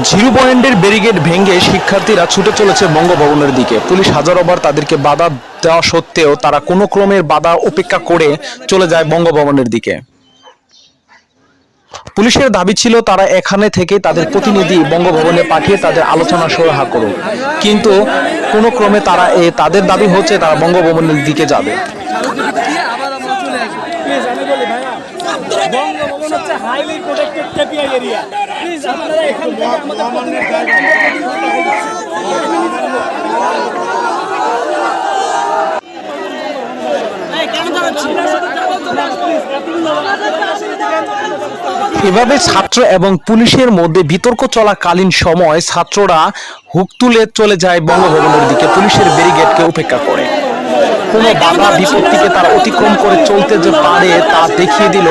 Zero পয়েন্টের barricade ভেঙে শিক্ষার্থীরা ছুটে চলেছে বঙ্গভবনের দিকে। পুলিশ হাজারোবার তাদেরকে বাধা দেওয়া সত্ত্বেও তারা কোনো ক্রমের বাধা উপেক্ষা করে চলে যায় বঙ্গভবনের দিকে। পুলিশের দাবি ছিল, তারা এখানে থেকে তাদের প্রতিনিধি বঙ্গভবনে পাঠিয়ে তাদের আলোচনা সরাহা করুক। কিন্তু কোনো ক্রমে তারা এ, তাদের দাবি হচ্ছে, তারা বঙ্গভবনের দিকে যাবে। বঙ্গভবন হচ্ছে হাইলি প্রোটেক্টেড এরিয়া এভাবে ছাত্র এবং পুলিশের মধ্যে বিতর্ক চলাকালীন সময় ছাত্ররা হুক তুলে চলে যায় বঙ্গভবনের দিকে। পুলিশের ব্যারিগেডকে উপেক্ষা করে। কোনো বাধা বিপত্তিকে তারা অতিক্রম করে চলতে যে পারে তা দেখিয়ে দিল